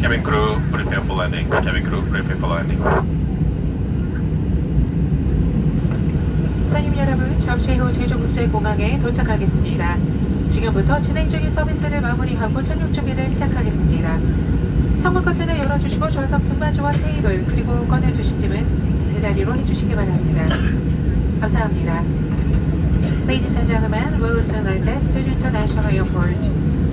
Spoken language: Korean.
Cabin crew, prepare for landing. Cabin crew, prepare for landing. 선임 여러분, 잠시 후 제주국제공항에 도착하겠습니다. 지금부터 진행 중인 서비스를 마무리하고 착륙 준비를 시작하겠습니다. 창문 커튼을 열어주시고 좌석 등받이와 테이블 그리고 꺼내주신 짐은 제자리로 해주시기 바랍니다. 감사합니다. Ladies and gentlemen, we will soon land at Jeju International Airport.